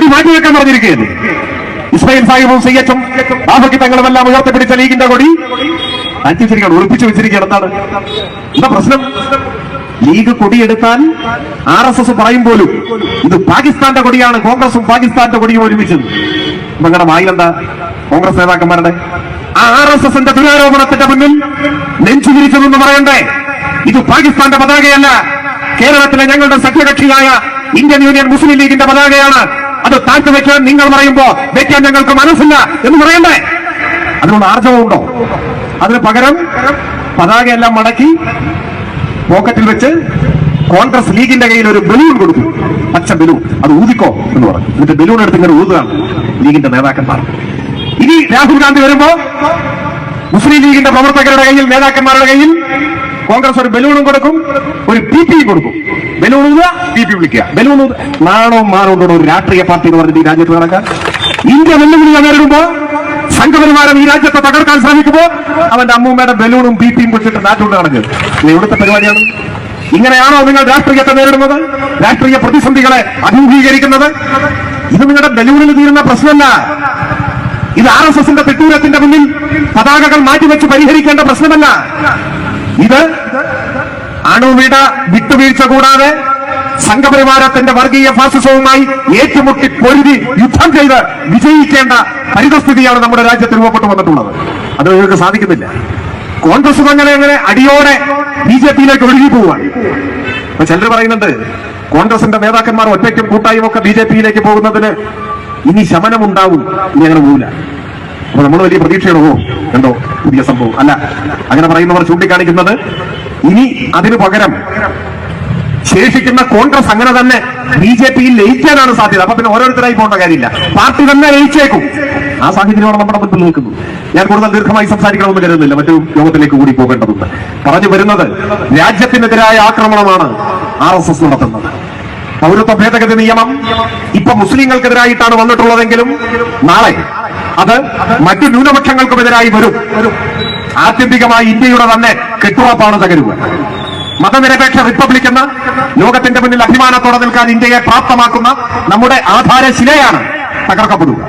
കൊടി മാറ്റിവെക്കാൻ പറഞ്ഞിരിക്കുകയാണ്. ഇസ്മയിൽ സാഹിബും സയ്യച്ചും ബാബയ്ക്ക് തങ്ങളുമെല്ലാം ഉയർത്തിപ്പിടിച്ച ലീഗിന്റെ കൊടി അഞ്ചിച്ചിരിക്കണം ഒളിപ്പിച്ചു വെച്ചിരിക്കുകയാണ്. എന്താണ്? എന്താ പ്രശ്നം? ലീഗ് കൊടിയെടുത്താൽ ആർ എസ് എസ് പറയും പോലും ഇത് പാകിസ്ഥാന്റെ കൊടിയാണ് കോൺഗ്രസും പാകിസ്ഥാന്റെ കൊടിയും ഒരുമിച്ചത് നിങ്ങളുടെ മായിലെന്താ കോൺഗ്രസ് നേതാക്കന്മാരുടെ? ആർ എസ് എസിന്റെ ദുരാരോപണത്തിന്റെ മുന്നിൽ നെഞ്ചു തിരിച്ചതെന്ന് പറയണ്ടേ? ഇത് പാകിസ്ഥാന്റെ പതാകയല്ല കേരളത്തിലെ ഞങ്ങളുടെ സഖ്യകക്ഷിയായ ഇന്ത്യൻ യൂണിയൻ മുസ്ലിം ലീഗിന്റെ പതാകയാണ്. അത് താഴ്ത്തി വെക്കാൻ നിങ്ങൾ പറയുമ്പോ വെക്കാൻ ഞങ്ങൾക്ക് മനസ്സില്ല എന്ന് പറയണ്ടേ? അതിനുള്ള ആർജവമുണ്ടോ? അതിന് പകരം പതാകയെല്ലാം മടക്കി പോക്കറ്റിൽ വെച്ച് കോൺഗ്രസ് ലീഗിന്റെ കയ്യിൽ ഒരു ബലൂൺ കൊടുത്തു പച്ച ബലൂൺ. അത് ഊതിക്കോ എന്ന് പറഞ്ഞു. എന്നിട്ട് ബലൂൺ എടുത്ത് ഇങ്ങനെ ഊതുകയാണ് ലീഗിന്റെ നേതാക്കന്മാർ. ഇനി രാഹുൽ ഗാന്ധി വരുമ്പോ മുസ്ലിം ലീഗിന്റെ പ്രവർത്തകരുടെ കയ്യിൽ നേതാക്കന്മാരുടെ കയ്യിൽ കോൺഗ്രസ് ഒരു ബലൂണും കൊടുക്കും ഒരു പി പി കൊടുക്കും. ബലൂൺ ഊതുക പി പി വിളിക്കുക. ബലൂൺ ഊതുക. നാണവും മാനവും ഒരു രാഷ്ട്രീയ പാർട്ടി എന്ന് പറഞ്ഞിട്ട് ഈ രാജ്യത്ത് നടക്കാൻ ഇന്ത്യ വെല്ലുവിളി നേരിടുമ്പോ സംഘപരിമാരം ഈ രാജ്യത്തെ തകർക്കാൻ ശ്രമിക്കുമ്പോ അവന്റെ അമ്മൂമ്മയുടെ ബലൂണും പി പിയും വെച്ചിട്ട് നാട്ടുകൊണ്ട് നടഞ്ഞത് ഇത് എവിടുത്തെ പരിപാടിയാണ്? ഇങ്ങനെയാണോ നിങ്ങൾ രാഷ്ട്രീയത്തെ നേരിടുന്നത്? രാഷ്ട്രീയ പ്രതിസന്ധികളെ അഭിമുഖീകരിക്കുന്നത്? ഇത് നിങ്ങളുടെ ബലൂണിൽ തീരുന്ന പ്രശ്നമല്ല. ഇത് ആർ എസ് എസിന്റെ തെട്ടൂരത്തിന്റെ മുന്നിൽ പതാകകൾ മാറ്റിവെച്ച് പരിഹരിക്കേണ്ട പ്രശ്നമല്ല. ഇത് അണുവിട വിട്ടുവീഴ്ച കൂടാതെ സംഘപരിവാരത്തിന്റെ വർഗീയ ഫാസിസവുമായി ഏറ്റുമുട്ടി പൊരുതി യുദ്ധം ചെയ്ത് വിജയിക്കേണ്ട പരിതസ്ഥിതിയാണ് നമ്മുടെ രാജ്യത്ത് രൂപപ്പെട്ടു വന്നിട്ടുള്ളത്. അത് നിങ്ങൾക്ക് സാധിക്കുന്നില്ല. കോൺഗ്രസ് അങ്ങനെ അങ്ങനെ അടിയോടെ ബി ജെ പിയിലേക്ക് ഒഴുകി പോവുകയാണ്? അപ്പൊ ചിലർ പറയുന്നുണ്ട് കോൺഗ്രസിന്റെ നേതാക്കന്മാർ ഒറ്റയ്ക്കും കൂട്ടായും ഒക്കെ ബി ജെ പിയിലേക്ക് പോകുന്നതിന് ഇനി ശമനമുണ്ടാവും ഇനി അങ്ങനെ പോകില്ല അപ്പൊ നമ്മൾ വലിയ പ്രതീക്ഷയാണോ? കണ്ടോ പുതിയ സംഭവം. അല്ല അങ്ങനെ പറയുന്നവർ ചൂണ്ടിക്കാണിക്കുന്നത് ഇനി അതിനു പകരം ശേഷിക്കുന്ന കോൺഗ്രസ് അങ്ങനെ തന്നെ ബി ജെ പിയിൽ ലയിക്കാനാണ് സാധ്യത. അപ്പൊ പിന്നെ ഓരോരുത്തരായി പോകേണ്ട കാര്യമില്ല. പാർട്ടി തന്നെ ലയിച്ചേക്കും. ആ സാഹചര്യമാണ് നമ്മുടെ മുമ്പിൽ നിൽക്കുന്നത്. ഞാൻ കൂടുതൽ ദീർഘമായി സംസാരിക്കണമെന്ന് കരുതുന്നില്ല. മറ്റു യോഗത്തിലേക്ക് കൂടി പോകേണ്ടതുണ്ട്. പറഞ്ഞു വരുന്നത് രാജ്യത്തിനെതിരായ ആക്രമണമാണ് ആർ എസ് എസ് നടത്തുന്നത്. പൗരത്വ ഭേദഗതി നിയമം ഇപ്പൊ മുസ്ലിങ്ങൾക്കെതിരായിട്ടാണ് വന്നിട്ടുള്ളതെങ്കിലും നാളെ അത് മറ്റു ന്യൂനപക്ഷങ്ങൾക്കുമെതിരായി വരും. ആത്യന്തികമായി ഇന്ത്യയുടെ തന്നെ കെട്ടുറപ്പാണ് തകരുക. മതനിരപേക്ഷ റിപ്പബ്ലിക് എന്ന ലോകത്തിന്റെ മുന്നിൽ അഭിമാനത്തോടെ നിൽക്കാൻ ഇന്ത്യയെ പ്രാപ്തമാക്കുന്ന നമ്മുടെ ആധാരശിലയാണ് തകർക്കപ്പെടുക.